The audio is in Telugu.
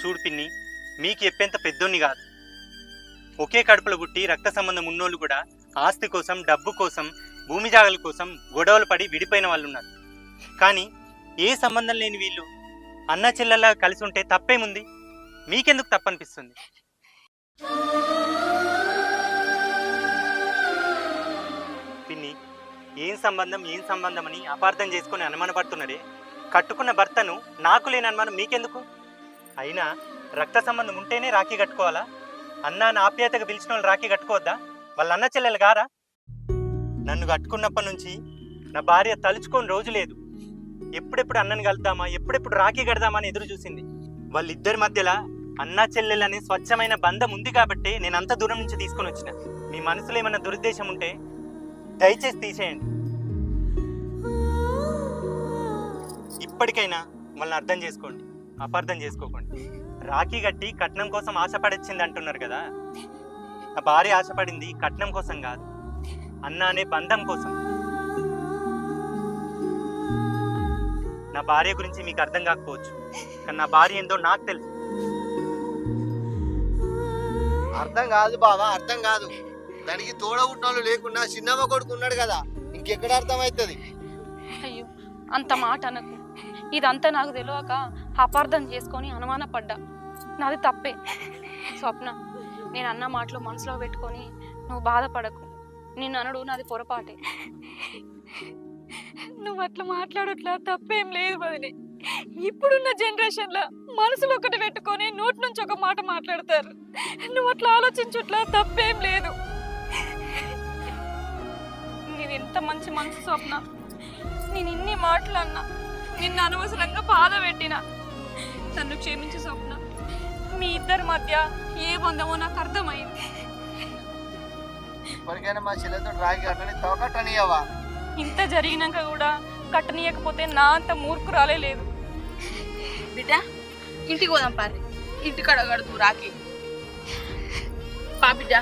చూడు పిన్ని మీకు చెప్పేంత పెద్దోన్ని కాదు. ఒకే కడుపులో పుట్టి రక్త సంబంధం ఉన్నోళ్ళు కూడా ఆస్తి కోసం డబ్బు కోసం భూమి జాగల కోసం గొడవలు పడి విడిపోయిన వాళ్ళు ఉన్నారు కానీ ఏ సంబంధం లేని వీళ్ళు అన్న చెల్లెలా కలిసి ఉంటే తప్పేముంది? మీకెందుకు తప్పనిపిస్తుంది? పిన్ని ఏం సంబంధం ఏం సంబంధం అని అపార్థం చేసుకొని అనుమానపడుతున్నారే కట్టుకున్న భర్తను నాకు లేని అనుమానం మీకెందుకు? అయినా రక్త సంబంధం ఉంటేనే రాఖీ కట్టుకోవాలా? అన్న నా ఆప్యాయతగా పిలిచిన వాళ్ళు రాఖీ కట్టుకోవద్దా? వాళ్ళ అన్న చెల్లెలు గారా? నన్ను కట్టుకున్నప్పటి నుంచి నా భార్య తలుచుకొని రోజు లేదు. ఎప్పుడెప్పుడు అన్నని కలుద్దామా ఎప్పుడెప్పుడు రాఖీ కడదామా అని ఎదురు చూసింది. వాళ్ళిద్దరి మధ్యలో అన్నా చెల్లెలు అనే స్వచ్ఛమైన బంధం ఉంది కాబట్టి నేను అంత దూరం నుంచి తీసుకొని వచ్చిన. మీ మనసులో ఏమైనా దురుద్దేశం ఉంటే దయచేసి తీసేయండి. ఇప్పటికైనా వాళ్ళని అర్థం చేసుకోండి అపార్థం చేసుకోకండి. రాఖీ కట్టి కట్నం కోసం ఆశపడొచ్చింది అంటున్నారు కదా? నా భార్య ఆశపడింది కట్నం కోసం కాదు అన్న అనే బంధం కోసం. నా భార్య గురించి మీకు అర్థం కాకపోవచ్చు కానీ నా భార్య ఏందో నాకు తెలుసు. అర్థం కాదు బావా అర్థం కాదు. దానికి తోడబుట్టినోళ్ళు లేకుండా చిన్నమ్మ కొడుకు ఉన్నాడు కదా ఇంకెక్కడ అర్థం అవుతుంది అయ్యో అంత మాట అనకు. ఇదంతా నాకు తెలియక అపార్థం చేసుకొని అనుమానపడ్డా. నాది తప్పే. స్వప్న నేను అన్న మాటలు మనసులో పెట్టుకొని నువ్వు బాధపడకు. నిన్ను అనడు నాది పొరపాటే. నువ్వు అట్లా మాట్లాడట్లా తప్పేం లేదు వదిలే ఇప్పుడున్న జనరేషన్లో మనసులో ఒకటి పెట్టుకొని నోటి నుంచి ఒక మాట మాట్లాడతారు. నువ్వు అట్లా ఆలోచించట్లా తప్పేం లేదు. నేను ఎంత మంచి మనసు స్వప్న. నేను ఇన్ని మాటలు అన్నా. నిన్ను అనవసరంగా బాధ పెట్టిన. నన్ను క్షమించు స్వప్న. మీ ఇద్దరి మధ్య ఏ బంధమో నాకు అర్థమైంది. ఇప్పటికైనా మా చెల్లెతో రాగి తోకట్టనియవా ఇంత జరిగినాక కూడా కట్టనీయకపోతే నా అంత మూర్ఖురాలే లేదు. బిడ్డ ఇంటికి పోదాం పారి ఇంటికాడ కడుతూ రాకి. పా బిడ్డ.